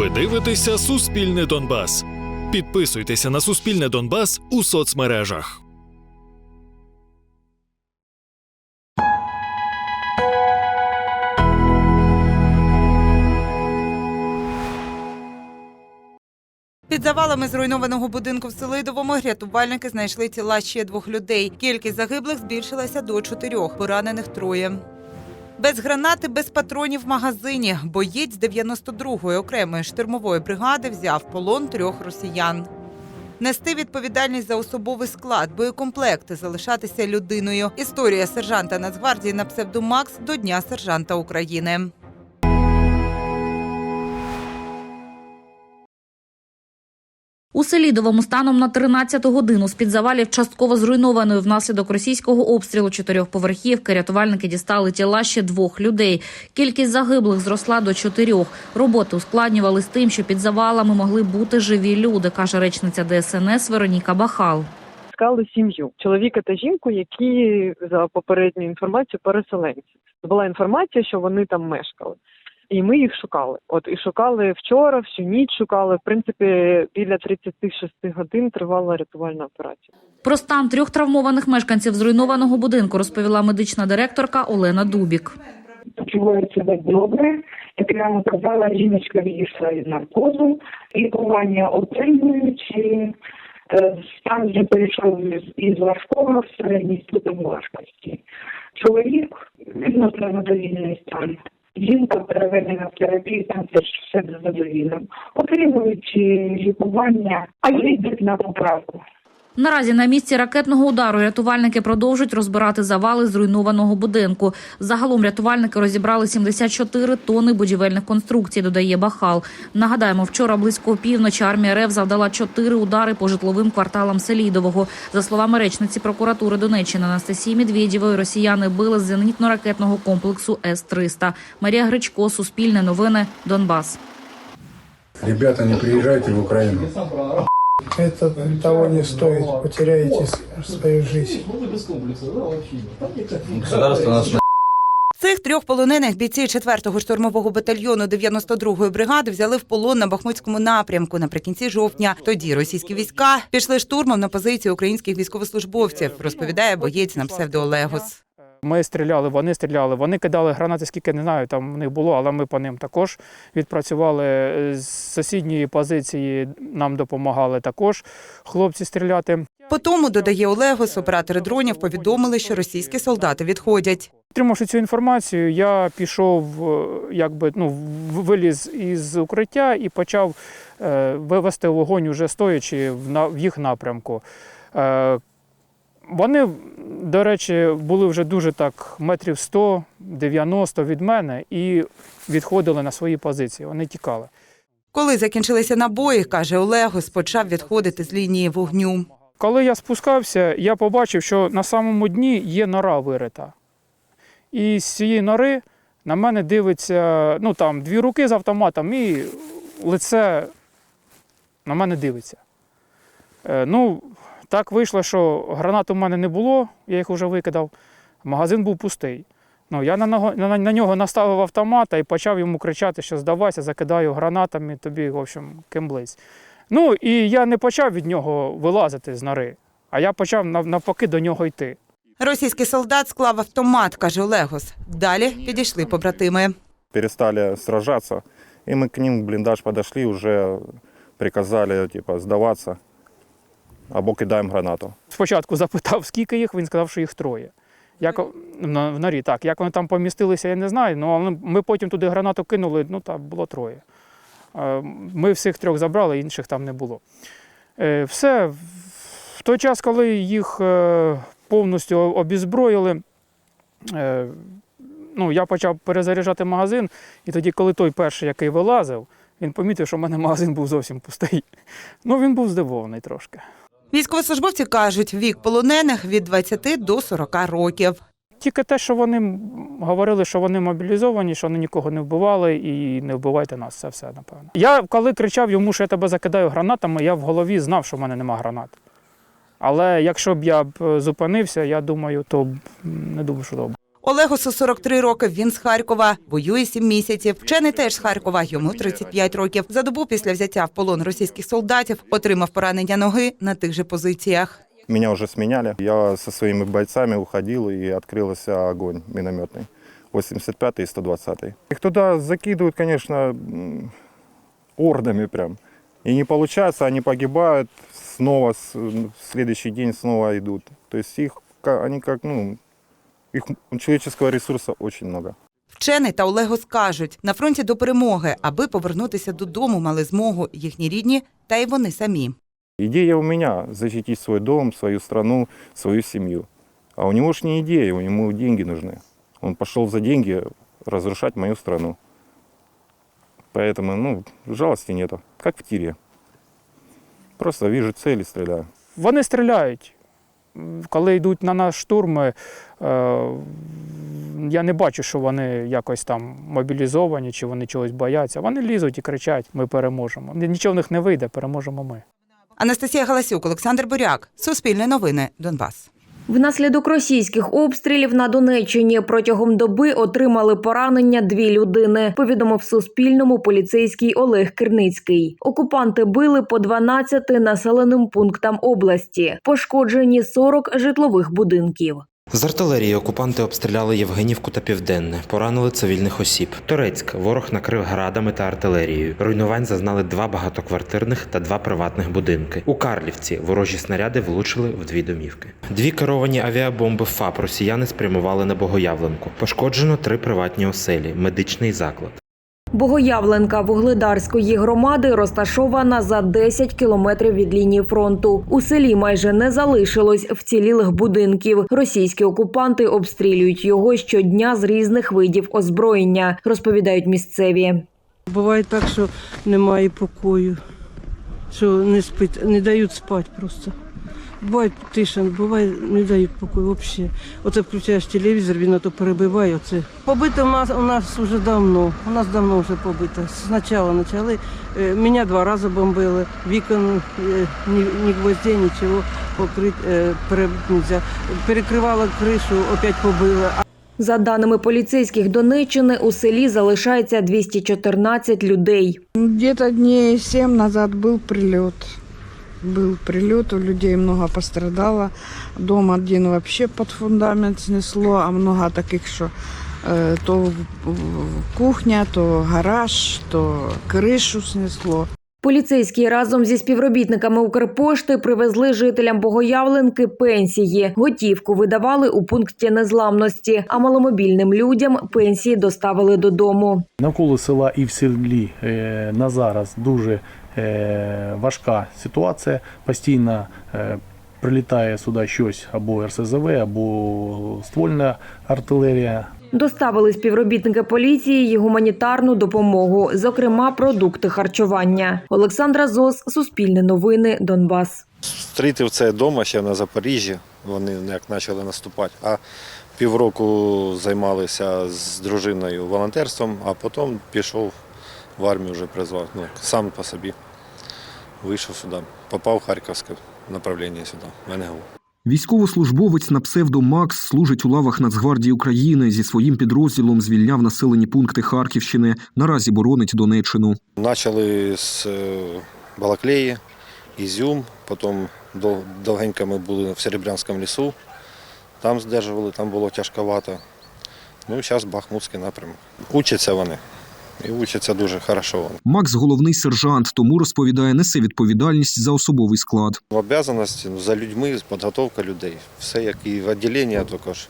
Ви дивитеся Суспільне Донбас. Підписуйтеся на Суспільне Донбас у соцмережах. Під завалами зруйнованого будинку в Селидовому рятувальники знайшли тіла ще двох людей. Кількість загиблих збільшилася до чотирьох, поранених троє. Без гранати, без патронів в магазині. Боєць 92-ї окремої штурмової бригади взяв полон трьох росіян. Нести відповідальність за особовий склад, боєкомплекти, залишатися людиною. Історія сержанта Нацгвардії на псевдомакс до Дня сержанта України. У Селідовому станом на 13 годину з-під завалів частково зруйнованої внаслідок російського обстрілу чотирьохповерхівки рятувальники дістали тіла ще двох людей. Кількість загиблих зросла до чотирьох. Роботи ускладнювали з тим, що під завалами могли бути живі люди, каже речниця ДСНС Вероніка Бахал. Шукали сім'ю чоловіка та жінку, які за попередньою інформацією переселенці. Була інформація, що вони там мешкали. І ми їх шукали. От і шукали вчора, всю ніч шукали. В принципі, біля 36 годин тривала рятувальна операція. Про стан трьох травмованих мешканців зруйнованого будинку розповіла медична директорка Олена Дубік. почуває себе добре. Як я вам казала, жіночка вийшла із наркозу, лікування отримуючи. Е, Стан вже перейшов із- із важкого в середній ступень важкості. Чоловік відносно задовільний стан. Жінка переведена в терапію, там теж все задовільно. Отримуючи лікування, а йдуть на поправку. Наразі на місці ракетного удару рятувальники продовжують розбирати завали зруйнованого будинку. Загалом рятувальники розібрали 74 тони будівельних конструкцій, додає Бахал. Нагадаємо, вчора близько півночі армія РФ завдала чотири удари по житловим кварталам Селідового. За словами речниці прокуратури Донеччини Анастасії Медведєвої, росіяни били з зенітно-ракетного комплексу С-300. Марія Гречко, Суспільне новини, Донбас. Ребята, не приезжайте в Украину. Это того не стоит. Потеряете свою жизнь. Государство нас Цих трьох полонених бійці 4-го штурмового батальйону 92-ї бригади взяли в полон на Бахмутському напрямку наприкінці жовтня. Тоді російські війська пішли штурмом на позиції українських військовослужбовців, розповідає боєць на псевдо Олегос. Ми стріляли, вони стріляли. Вони кидали гранати, скільки не знаю, там в них було, але ми по ним також відпрацювали Е, з сусідньої позиції. Нам допомагали також хлопці стріляти. По тому, додає Олегос, оператори дронів повідомили, що російські солдати відходять. Отримавши цю інформацію, я пішов, е, якби ну виліз із укриття і почав е, вивести вогонь уже стоячи в, їх напрямку. Вони, до речі, були вже дуже так метрів 100-90 від мене і відходили на свої позиції. Вони тікали. Коли закінчилися набої, каже Олегос, почав відходити з лінії вогню. Коли я спускався, я побачив, що на самому дні є нора вирита. І з цієї нори на мене дивиться, ну там дві руки з автоматом і лице на мене дивиться. Е, ну, так вийшло, що гранат у мене не було, я їх вже викидав, магазин був пустий. Ну, я на, нього- на, на нього наставив автомата і почав йому кричати, що здавайся, закидаю гранатами, тобі, в общем, кемблись. Ну і я не почав від нього вилазити з нори, а я почав нав- навпаки до нього йти. Російський солдат склав автомат, каже Олегос. Далі підійшли побратими. перестали сражаться, и мы к ним в блиндаж подошли, уже приказали типа сдаваться, або кидаем гранату. Спочатку запитав, скільки їх, він сказав, що їх троє. Як на- в норі, так. Як вони там помістилися, я не знаю. Ну, але ми потім туди гранату кинули, ну там було троє. Е, Ми всіх трьох забрали, інших там не було. Е, Все, в той час, коли їх е, повністю обізброїли, ну, я почав перезаряджати магазин, і тоді, коли той перший, який вилазив, він помітив, що в мене магазин був зовсім пустий. Ну, він був здивований трошки. Військовослужбовці кажуть, вік полонених від 20 до 40 років. Тільки те, що вони говорили, що вони мобілізовані, що вони нікого не вбивали і не вбивайте нас, це все, напевно. Я коли кричав йому, що я тебе закидаю гранатами, я в голові знав, що в мене нема гранат. Але якщо б я б е, зупинився, я думаю, то не думаю, що добре. Олегусу 43 роки. Він з Харкова. Воює 7 місяців. Вчений теж з Харкова. Йому 35 років. За добу після взяття в полон російських солдатів отримав поранення ноги на тих же позиціях. Меня уже сменяли. Я со своими бойцами уходил и открылся огонь минометный. 85-й и 120-й. Их туда закидывают, конечно, м, ордами прям. И не получается, они погибают, снова с- в следующий день снова идут. То есть их, ка- они как, ну, их человеческого ресурса очень много. Вчений та Олегу скажуть, на фронті до перемоги, аби повернутися додому, мали змогу їхні рідні та й вони самі. Идея у меня – защитить свой дом, свою страну, свою семью. А у него ж не идея, у него деньги нужны. Он пошел за деньги разрушать мою страну. Поэтому, ну, жалости нету, как в тире. Просто вижу цель и стреляю. Вони стріляють. Коли йдуть на нас штурм, е, я не бачу, що вони якось там мобілізовані чи вони чогось бояться. Вони лізуть і кричать: ми переможемо. Нічого в них не вийде, переможемо ми. Анастасія Галасюк, Олександр Буряк. Суспільне новини. Донбас. Внаслідок російських обстрілів на Донеччині протягом доби отримали поранення дві людини. Повідомив Суспільному поліцейський Олег Кирницький. Окупанти били по 12 населеним пунктам області. Пошкоджені 40 житлових будинків. З артилерії окупанти обстріляли Євгенівку та Південне, поранили цивільних осіб. Торецьк ворог накрив градами та артилерією. Руйнувань зазнали два багатоквартирних та два приватних будинки. У Карлівці ворожі снаряди влучили в дві домівки. Дві керовані авіабомби ФАП росіяни спрямували на Богоявленку. Пошкоджено три приватні оселі, медичний заклад. Богоявленка Вугледарської громади розташована за 10 кілометрів від лінії фронту. У селі майже не залишилось вцілілих будинків. Російські окупанти обстрілюють його щодня з різних видів озброєння, розповідають місцеві. Буває так, що немає покою, що не спить, не дають спати просто. Буває тиша, буває, не дають покою взагалі. Оце включаєш телевізор, він ото перебиває. Оце. Побито у нас у нас вже давно. У нас давно вже побито. Спочатку почали. Е, Мене два рази бомбили, вікон е, ні, ні гвоздей, нічого покрити е, нельзя. Перекривала кришу, опять побили. За даними поліцейських Донеччини, у селі залишається 214 людей. Где-то дней семь назад был прилет Был прилет, у людей много пострадало. Дом один вообще под фундамент снесло, а много таких, что э, то в- в- кухня, то гараж, то крышу снесло. Поліцейські разом зі співробітниками Укрпошти привезли жителям Богоявленки пенсії. Готівку видавали у пункті незламності, а маломобільним людям пенсії доставили додому. Навколо села і в селі е, на зараз дуже е, важка ситуація. Постійно е, прилітає сюди щось або РСЗВ, або ствольна артилерія. Доставили співробітники поліції й гуманітарну допомогу, зокрема продукти харчування. Олександра Зос, Суспільне новини, Донбас. Зустрітив це вдома ще на Запоріжжі. Вони як почали наступати. А півроку займалися з дружиною волонтерством, а потім пішов в армію, вже призвав. Ну, сам по собі. Вийшов сюди. Попав в Харківське направлення сюди, в НГУ. Військовослужбовець на псевдо Макс служить у лавах Нацгвардії України. Зі своїм підрозділом звільняв населені пункти Харківщини. Наразі боронить Донеччину. Почали з е, Балаклеї, Ізюм, потім довгенько ми були в Серебрянському лісу, там здержували, там було тяжковато. Ну і зараз Бахмутський напрямок. Учаться вони. І учаться дуже хорошо. Макс головний сержант, тому розповідає, несе відповідальність за особовий склад. В обов'язаності ну, за людьми, підготовка людей. Все як і в відділення також.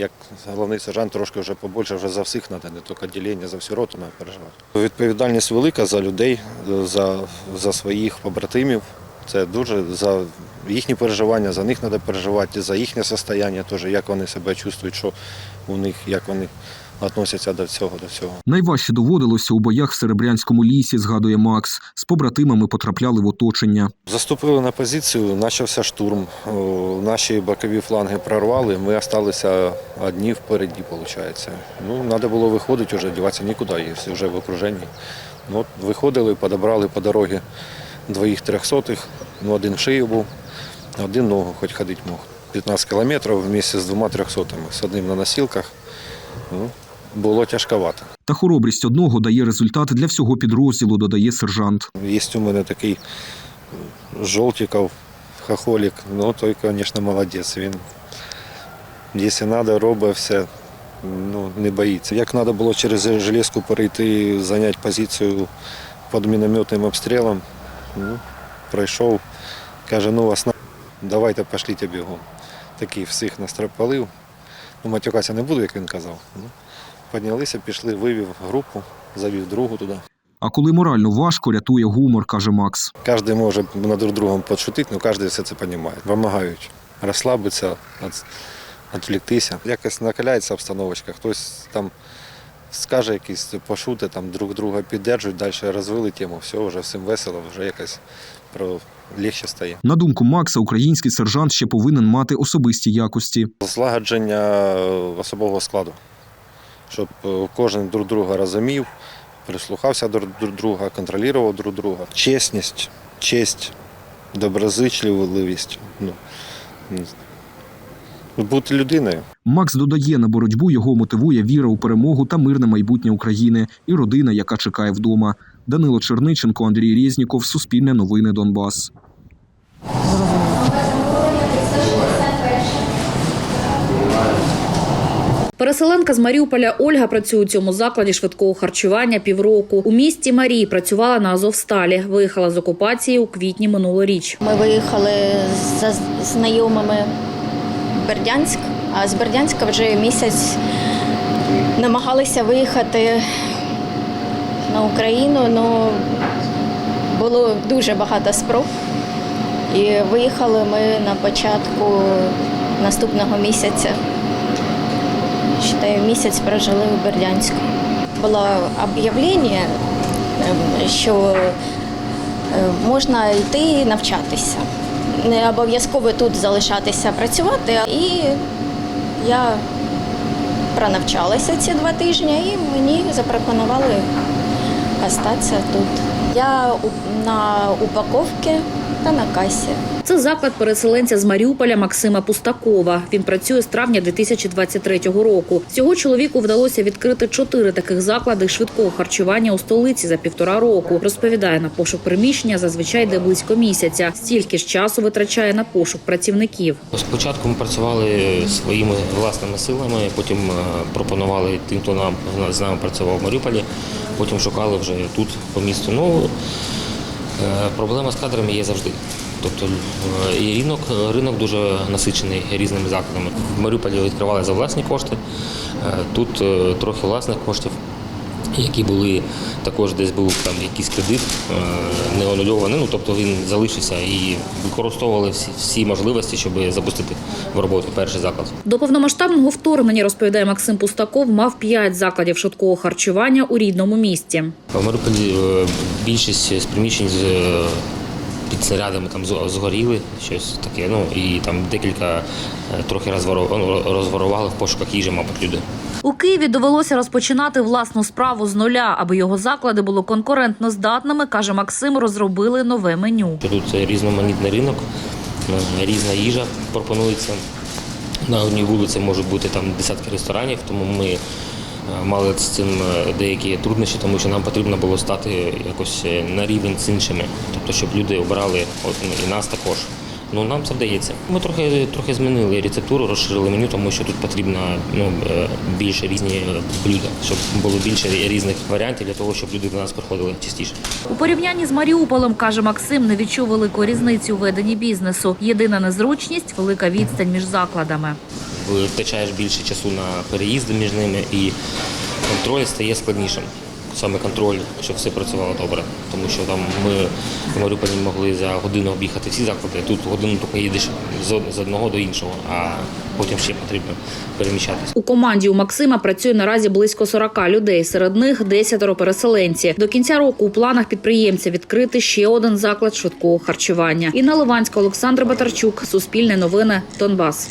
Як головний сержант трошки вже побольше вже за всіх треба, не тільки відділення, за всю роту треба переживати. Відповідальність велика за людей, за, за своїх побратимів. Це дуже за їхні переживання, за них треба переживати, за їхнє состояння теж, як вони себе чувствують, що у них, як вони відносяться до цього, до всього. Найважче доводилося у боях в Серебрянському лісі, згадує Макс. З побратимами потрапляли в оточення. Заступили на позицію, почався штурм. Наші бокові фланги прорвали, ми залишилися одні впереді, виходить. Ну, треба було виходити вже, діватися нікуди, є всі вже в окруженні. Ну, от виходили, подобрали по дорозі двоїх трьохсотих, ну, один шию був, один ногу хоч ходити мог. 15 кілометрів вместе з двома трьохсотими, з одним на носілках ну, було тяжковато. Та хоробрість одного дає результат для всього підрозділу, додає сержант. Є у мене такий жовтіков, хахолік, ну той, звісно, молодець. Він, якщо треба, робить все, ну, не боїться. Як треба було через железку перейти, зайняти позицію під мінометним обстрілом, ну, пройшов, каже, ну вас на... давайте пошліть бігом. Такий всіх настропалив. Ну, матюкатися не буду, як він казав. Ну, піднялися, пішли, вивів групу, завів другу туди. А коли морально важко, рятує гумор, каже Макс. Кожен може над друг другом подшутити, але кожен все це розуміє. Вимагають розслабитися, від- відвліктися. Якось накаляється обстановочка, хтось там скаже якісь пошути, там друг друга піддержують, далі розвили тему, все, вже всім весело, вже якось про легше стає. На думку Макса, український сержант ще повинен мати особисті якості. Злагодження е, особового складу, щоб е, кожен друг друга розумів, прислухався до друг друга, контролював друг друга. Чесність, честь, доброзичливість. Ну, бути людиною. Макс додає, на боротьбу його мотивує віра у перемогу та мирне майбутнє України і родина, яка чекає вдома. Данило Черниченко, Андрій Резніков, Суспільне новини Донбас. Переселенка з Маріуполя Ольга працює у цьому закладі швидкого харчування півроку. У місті Марії працювала на Азовсталі. Виїхала з окупації у квітні минулоріч. Ми виїхали за знайомими в Бердянськ, а з Бердянська вже місяць намагалися виїхати на Україну. Ну було дуже багато спроб. І виїхали ми на початку наступного місяця. Считаю, місяць прожили у Бердянську. Було об'явлення, що е, можна йти навчатися. Не обов'язково тут залишатися працювати. І я пронавчалася ці два тижні і мені запропонували остатися тут. Я на упаковці та на касі. Це заклад переселенця з Маріуполя Максима Пустакова. Він працює з травня 2023 року. Цього чоловіку вдалося відкрити чотири таких заклади швидкого харчування у столиці за півтора року. Розповідає на пошук приміщення зазвичай йде близько місяця. Стільки ж часу витрачає на пошук працівників. Спочатку ми працювали своїми власними силами, потім е, пропонували тим, хто нам з нами працював в Маріуполі, потім шукали вже тут по місту. Ну, е, проблема з кадрами є завжди. Тобто е, і ринок, ринок дуже насичений різними закладами. В Маріуполі відкривали за власні кошти, е, тут трохи власних коштів. Які були також десь був там якийсь кредит е, не анульований, ну тобто він залишився і використовували всі, всі можливості, щоб запустити в роботу перший заклад. До повномасштабного вторгнення розповідає Максим Пустаков. Мав п'ять закладів швидкого харчування у рідному місті. В Маріуполі е, більшість з приміщень е, під снарядами там згоріли, щось таке. Ну і там декілька е, трохи ну, розворували в пошуках їжі, мабуть, люди. У Києві довелося розпочинати власну справу з нуля, аби його заклади були конкурентно здатними. каже Максим. Розробили нове меню. Тут е, різноманітний ринок, е, різна їжа пропонується. На одній вулиці можуть бути там десятки ресторанів, тому ми мали з цим е, деякі труднощі, тому що нам потрібно було стати якось е, на рівень з іншими, тобто щоб люди обрали от, ну, і нас також. Ну нам це вдається. Ми трохи трохи змінили рецептуру, розширили меню, тому що тут потрібно ну, е, більше різні блюда, щоб було більше різних варіантів для того, щоб люди до нас приходили частіше. У порівнянні з Маріуполем, каже Максим, не відчув великої різниці у веденні бізнесу. Єдина незручність велика відстань між закладами. Витрачаєш більше часу на переїзди між ними і контроль стає складнішим. Саме контроль, щоб все працювало добре. Тому що там ми в Маріуполі могли за годину об'їхати всі заклади, тут годину тільки їдеш з одного до іншого, а потім ще потрібно переміщатися. У команді у Максима працює наразі близько 40 людей. Серед них десятеро переселенці. До кінця року у планах підприємця відкрити ще один заклад швидкого харчування. Інна Ливанська, Олександр Батарчук, Суспільне новини, Донбас.